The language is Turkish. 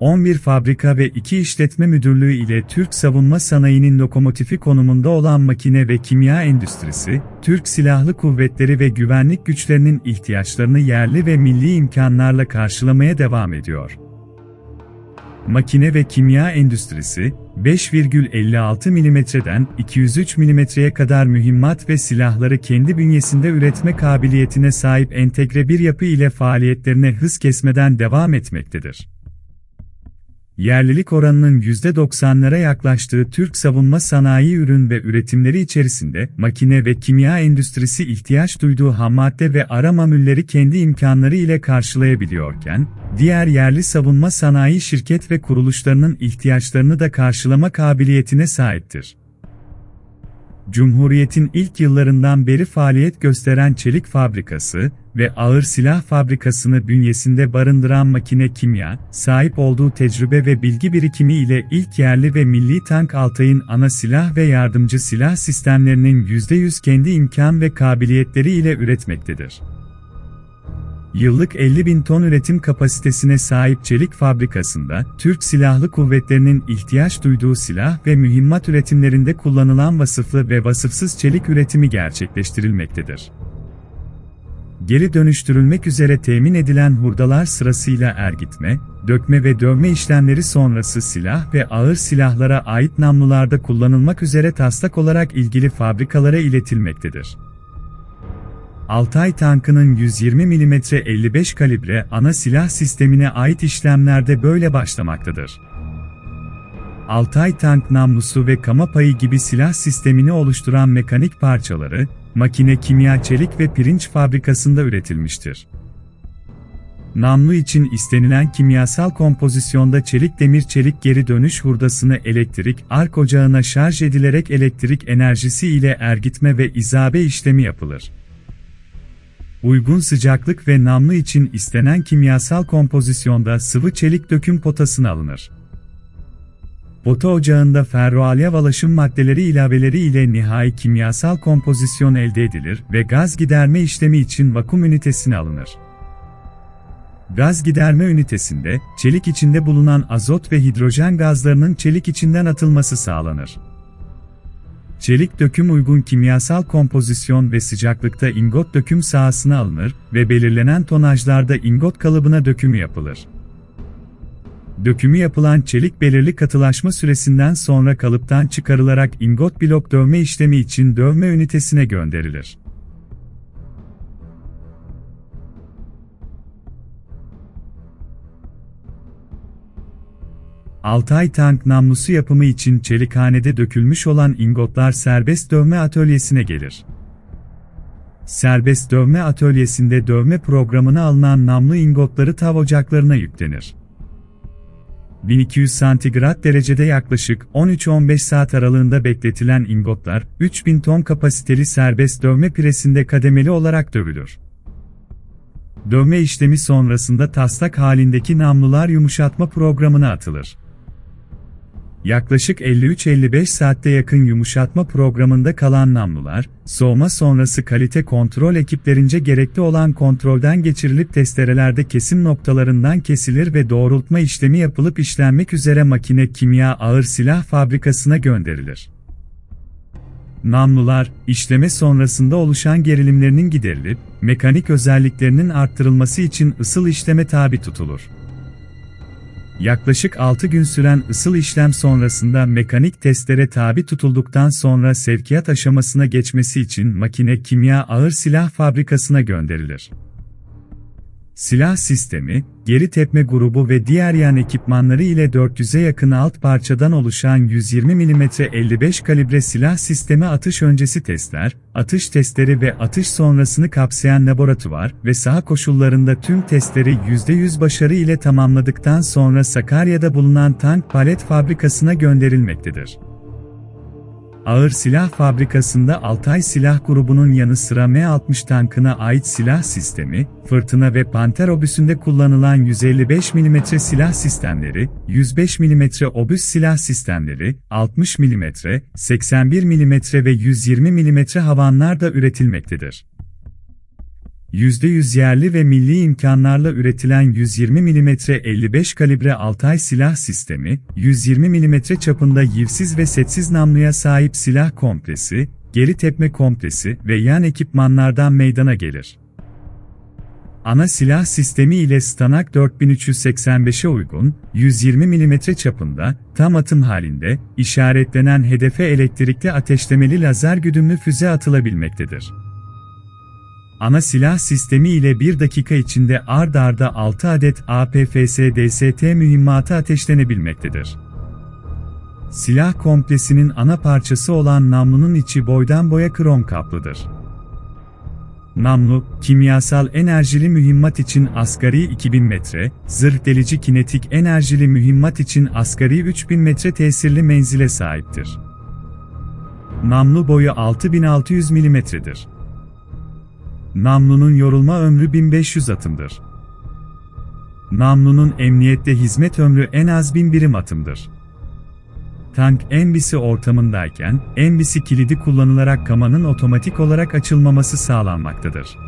11 fabrika ve 2 işletme müdürlüğü ile Türk savunma sanayinin lokomotifi konumunda olan makine ve kimya endüstrisi, Türk Silahlı Kuvvetleri ve güvenlik güçlerinin ihtiyaçlarını yerli ve milli imkanlarla karşılamaya devam ediyor. Makine ve kimya endüstrisi, 5,56 mm'den 203 mm'ye kadar mühimmat ve silahları kendi bünyesinde üretme kabiliyetine sahip entegre bir yapı ile faaliyetlerine hız kesmeden devam etmektedir. Yerlilik oranının %90'lara yaklaştığı Türk savunma sanayi ürün ve üretimleri içerisinde makine ve kimya endüstrisi ihtiyaç duyduğu hammadde ve ara mamulleri kendi imkanları ile karşılayabiliyorken, diğer yerli savunma sanayi şirket ve kuruluşlarının ihtiyaçlarını da karşılama kabiliyetine sahiptir. Cumhuriyet'in ilk yıllarından beri faaliyet gösteren çelik fabrikası ve ağır silah fabrikasını bünyesinde barındıran makine kimya, sahip olduğu tecrübe ve bilgi birikimi ile ilk yerli ve milli tank Altay'ın ana silah ve yardımcı silah sistemlerinin %100 kendi imkan ve kabiliyetleri ile üretmektedir. Yıllık 50 bin ton üretim kapasitesine sahip çelik fabrikasında, Türk Silahlı Kuvvetleri'nin ihtiyaç duyduğu silah ve mühimmat üretimlerinde kullanılan vasıflı ve vasıfsız çelik üretimi gerçekleştirilmektedir. Geri dönüştürülmek üzere temin edilen hurdalar sırasıyla ergitme, dökme ve dövme işlemleri sonrası silah ve ağır silahlara ait namlularda kullanılmak üzere taslak olarak ilgili fabrikalara iletilmektedir. Altay tankının 120 mm 55 kalibre ana silah sistemine ait işlemlerde böyle başlamaktadır. Altay tank namlusu ve kama payı gibi silah sistemini oluşturan mekanik parçaları, makine kimya çelik ve pirinç fabrikasında üretilmiştir. Namlu için istenilen kimyasal kompozisyonda çelik demir çelik geri dönüş hurdasını elektrik ark ocağına şarj edilerek elektrik enerjisi ile ergitme ve izabe işlemi yapılır. Uygun sıcaklık ve namlu için istenen kimyasal kompozisyonda sıvı çelik döküm potasını alınır. Pota ocağında ferroalya valaşım maddeleri ilaveleri ile nihai kimyasal kompozisyon elde edilir ve gaz giderme işlemi için vakum ünitesine alınır. Gaz giderme ünitesinde, çelik içinde bulunan azot ve hidrojen gazlarının çelik içinden atılması sağlanır. Çelik döküm uygun kimyasal kompozisyon ve sıcaklıkta ingot döküm sahasına alınır ve belirlenen tonajlarda ingot kalıbına dökümü yapılır. Dökümü yapılan çelik belirli katılaşma süresinden sonra kalıptan çıkarılarak ingot blok dövme işlemi için dövme ünitesine gönderilir. Altay tank namlusu yapımı için çelikhanede dökülmüş olan ingotlar serbest dövme atölyesine gelir. Serbest dövme atölyesinde dövme programına alınan namlu ingotları tav ocaklarına yüklenir. 1200 santigrat derecede yaklaşık 13-15 saat aralığında bekletilen ingotlar, 3000 ton kapasiteli serbest dövme presinde kademeli olarak dövülür. Dövme işlemi sonrasında taslak halindeki namlular yumuşatma programına atılır. Yaklaşık 53-55 saatte yakın yumuşatma programında kalan namlular, soğuma sonrası kalite kontrol ekiplerince gerekli olan kontrolden geçirilip testerelerde kesim noktalarından kesilir ve doğrultma işlemi yapılıp işlenmek üzere makine kimya ağır silah fabrikasına gönderilir. Namlular, işleme sonrasında oluşan gerilimlerinin giderilip, mekanik özelliklerinin arttırılması için ısıl işleme tabi tutulur. Yaklaşık 6 gün süren ısıl işlem sonrasında mekanik testlere tabi tutulduktan sonra sevkiyat aşamasına geçmesi için makine kimya ağır silah fabrikasına gönderilir. Silah sistemi, geri tepme grubu ve diğer yan ekipmanları ile 400'e yakın alt parçadan oluşan 120 mm 55 kalibre silah sistemi atış öncesi testler, atış testleri ve atış sonrasını kapsayan laboratuvar ve saha koşullarında tüm testleri %100 başarı ile tamamladıktan sonra Sakarya'da bulunan tank palet fabrikasına gönderilmektedir. Ağır silah fabrikasında Altay Silah Grubu'nun yanı sıra M60 tankına ait silah sistemi, Fırtına ve Panter obüsünde kullanılan 155 mm silah sistemleri, 105 mm obüs silah sistemleri, 60 mm, 81 mm ve 120 mm havanlar da üretilmektedir. %100 yerli ve milli imkanlarla üretilen 120 mm 55 kalibre Altay silah sistemi, 120 mm çapında yivsiz ve setsiz namluya sahip silah komplesi, geri tepme komplesi ve yan ekipmanlardan meydana gelir. Ana silah sistemi ile Stanak 4385'e uygun, 120 mm çapında, tam atım halinde, işaretlenen hedefe elektrikli ateşlemeli lazer güdümlü füze atılabilmektedir. Ana silah sistemi ile 1 dakika içinde ard arda 6 adet APFS-DST mühimmatı ateşlenebilmektedir. Silah komplesinin ana parçası olan namlunun içi boydan boya krom kaplıdır. Namlu, kimyasal enerjili mühimmat için asgari 2000 metre, zırh delici kinetik enerjili mühimmat için asgari 3000 metre tesirli menzile sahiptir. Namlu boyu 6600 milimetredir. Namlunun yorulma ömrü 1500 atımdır. Namlunun emniyette hizmet ömrü en az 1000 birim atımdır. Tank embisi ortamındayken, embisi kilidi kullanılarak kamanın otomatik olarak açılmaması sağlanmaktadır.